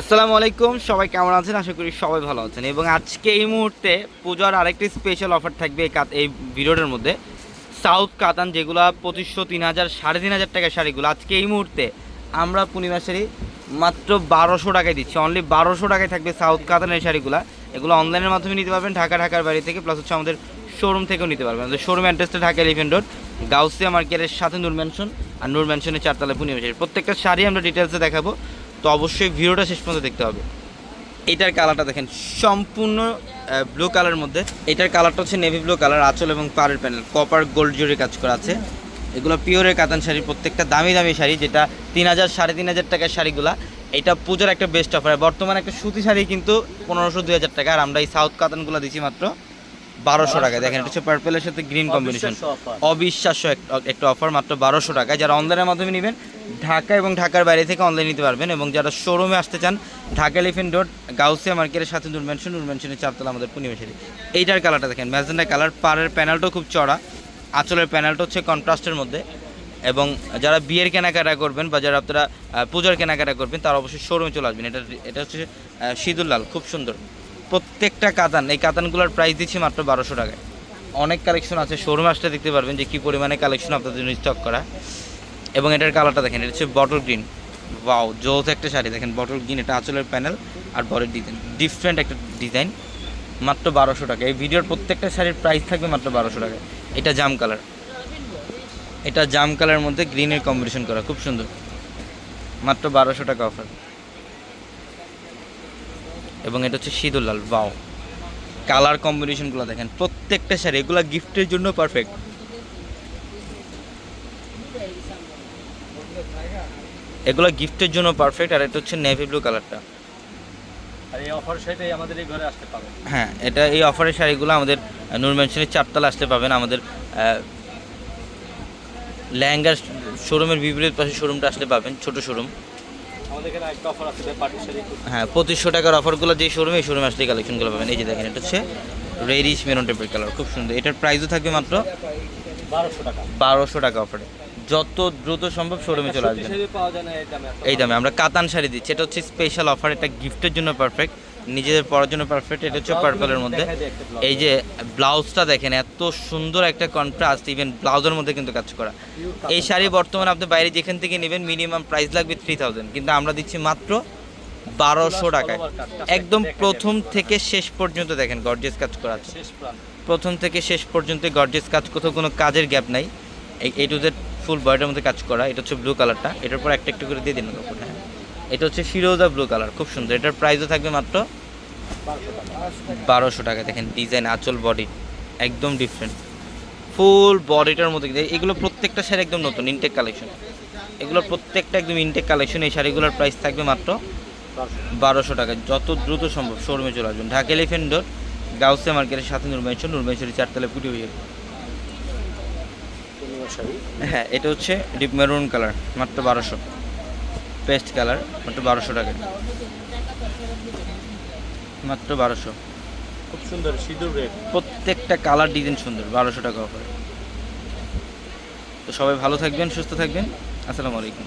আসসালামু আলাইকুম, সবাই কেমন আছেন? আশা করি সবাই ভালো আছেন। এবং আজকে এই মুহূর্তে পূজার আরেকটি স্পেশাল অফার থাকবে এই ভিডিওটার মধ্যে। সাউথ কাতান যেগুলো পঁচিশশো তিন হাজার, সাড়ে তিন হাজার টাকার শাড়িগুলো। আজকে এই মুহূর্তে আমরা পূর্ণিমা শাড়ি মাত্র বারোশো টাকায় দিচ্ছি। অনলি বারোশো টাকায় থাকবে সাউথ কাতানের শাড়িগুলো। এগুলো অনলাইনের মাধ্যমে নিতে পারবেন, ঢাকা, ঢাকার বাড়ি থেকে প্লাস হচ্ছে আমাদের শোরুম থেকেও নিতে পারবেন। আমাদের শোরুম অ্যাড্রেসটা ঢাকা এলিভেন রোড গাউসিয়া মার্কেটের সাথে নূর ম্যানশন আর নূর ম্যানশনের চারতলা পূর্ণিমা শাড়ি। প্রত্যেকটা শাড়ি আমরা ডিটেলসে দেখাবো। তো অবশ্যই ভিডিওটা শেষ পর্যন্ত দেখতে হবে। এটার কালারটা দেখেন সম্পূর্ণ ব্লু কালারের মধ্যে। এটার কালারটা হচ্ছে নেভি ব্লু কালার আঁচল এবং পাড়ের প্যানেল কপার গোল্ড জুড়ে কাজ করা আছে। এগুলো পিওরের কাতান শাড়ি প্রত্যেকটা দামি দামি শাড়ি যেটা তিন হাজার সাড়ে তিন হাজার টাকার শাড়িগুলা। এটা পূজার একটা বেস্ট অফার বর্তমানে একটা সুতি শাড়ি কিন্তু পনেরোশো দুই হাজার টাকা আর আমরা এই সাউথ কাতানগুলো দিচ্ছি মাত্র বারোশো টাকা দেখেন এটা হচ্ছে পার্পেলের সাথে গ্রিন কম্বিনেশন অবিশ্বাস্য একটা অফার মাত্র বারোশো টাকায়। যারা অনলাইনের মাধ্যমে নেবেন ঢাকা এবং ঢাকার বাইরে থেকে অনলাইন নিতে পারবেন এবং যারা শোরুমে আসতে চান, ঢাকা এলিফেন্ট রোড গাউসিয়া মার্কেটের সাথে নূর ম্যানশন নূর ম্যানশনের চারতলা আমাদের পূর্ণিমাশারি এইটার কালারটা দেখেন ম্যাজেন্ডা কালার পাড়ের প্যানেলটাও খুব চড়া আঁচলের প্যানেলটা হচ্ছে কন্ট্রাস্টের মধ্যে এবং যারা বিয়ের কেনাকাটা করবেন বা যারা আপনারা পূজার কেনাকাটা করবেন, তারা অবশ্যই শোরুমে চলে আসবেন। এটা এটা হচ্ছে লাল, খুব সুন্দর। প্রত্যেকটা কাতান, এই কাতানগুলোর প্রাইস দিচ্ছি মাত্র বারোশো টাকায়। অনেক কালেকশন আছে শোরুমে আসলে দেখতে পারবেন যে কী পরিমাণে কালেকশন আপনাদের জন্য স্টক করা। এবং এটার কালারটা দেখেন, এটা হচ্ছে বটল গ্রিন ওয়াও যৌথ একটা শাড়ি। দেখেন বটল গ্রিন এটা আঁচলের প্যানেল আর বরের ডিজাইন ডিফারেন্ট একটা ডিজাইন মাত্র বারোশো টাকা। এই ভিডিওর প্রত্যেকটা শাড়ির প্রাইস থাকবে মাত্র বারোশো টাকা। এটা জাম কালার এটা জাম কালারের মধ্যে গ্রিনের কম্বিনেশন করা, খুব সুন্দর। মাত্র বারোশো টাকা অফার এবং এটা হচ্ছে সিঁদুর লাল। বাও কালার কম্বিনেশনগুলো দেখেন, প্রত্যেকটা শাড়ি, এগুলো গিফটের জন্য পারফেক্ট এগুলো গিফটের জন্য পারফেক্ট আর এটা হচ্ছে নেভি ব্লু কালারটা আর এই অফার সেটাই আমাদের এই ঘরে আসতে পাবে। হ্যাঁ এটা এই অফারের শাড়িগুলো আমাদের নূর ম্যানশনের চারতলা আসতে পাবেন। আমাদের লেহেঙ্গার শোরুমের বিপরীত পাশে শোরুমটা আসলে পাবেন ছোট শোরুম আমাদের এখানে একটা অফার আছে পার্টি শাড়ি। হ্যাঁ পঁচিশশো টাকার অফারগুলো যে শোরুমে এই শোরুমে আসলে কালেকশনগুলো পাবেন। এই যে দেখেন এটা হচ্ছে রেডিশ মেরুন টাইপের কালার খুব সুন্দর। এটার প্রাইসও থাকবে মাত্র বারোশো টাকা। বারোশো টাকা অফারে যত দ্রুত সম্ভব শোরুমে চলে আসবেন। এই দামে আমরা কাতান শাড়ি দিচ্ছি। এটা হচ্ছে স্পেশাল অফার এটা গিফটের জন্য পারফেক্ট নিজেদের পরার জন্য পারফেক্ট এটা হচ্ছে পার্পলের মধ্যে। এই যে ব্লাউজটা দেখেন এত সুন্দর একটা কন্ট্রাস্ট ইভেন ব্লাউজের মধ্যে কিন্তু কাজ করা। এই শাড়ি বর্তমানে আপনি বাইরে যেখান থেকে নেবেন মিনিমাম প্রাইস লাগবে থ্রি থাউজেন্ড কিন্তু আমরা দিচ্ছি মাত্র বারোশো টাকায়। একদম প্রথম থেকে শেষ পর্যন্ত দেখেন গর্জেস কাজ করা আছে। প্রথম থেকে শেষ পর্যন্ত গর্জেস কাজ কোথাও কোনো কাজের গ্যাপ নাই। এই এই টু জেড ফুল বয়টার মধ্যে কাজ করা, এটা হচ্ছে ব্লু কালারটা এটার পর একটা একটু করে দিয়ে দিন কাপড় হ্যাঁ। এটা হচ্ছে ফিরোজা ব্লু কালার খুব সুন্দর। এটার প্রাইসও থাকবে মাত্র বারোশো টাকা। দেখেন ডিজাইন আঁচল বডি একদম ডিফারেন্ট ফুল বডিটার মধ্যে এগুলো প্রত্যেকটা শাড়ি একদম নতুন ইনটেক কালেকশন এগুলো প্রত্যেকটা একদম ইনটেক কালেকশন এই শাড়িগুলোর প্রাইস থাকবে মাত্র বারোশো টাকা। যত দ্রুত সম্ভব শোরুমে চলে আসবেন। ঢাকা এলিফেন্ট রোড গাউসে মার্কেটের সাথে নুরমেশ্বর নুরমেশ্বরী চারতলা পুটি হয়ে শাড়ি হ্যাঁ এটা হচ্ছে ডিপ মেরুন কালার মাত্র বারোশো। পেস্ট কালার মাত্র বারোশো টাকা। মাত্র বারোশো। খুব সুন্দর সিঁদুর প্রত্যেকটা কালার ডিজাইন সুন্দর বারোশো টাকা অফার তো সবাই ভালো থাকবেন সুস্থ থাকবেন। আসসালামু আলাইকুম।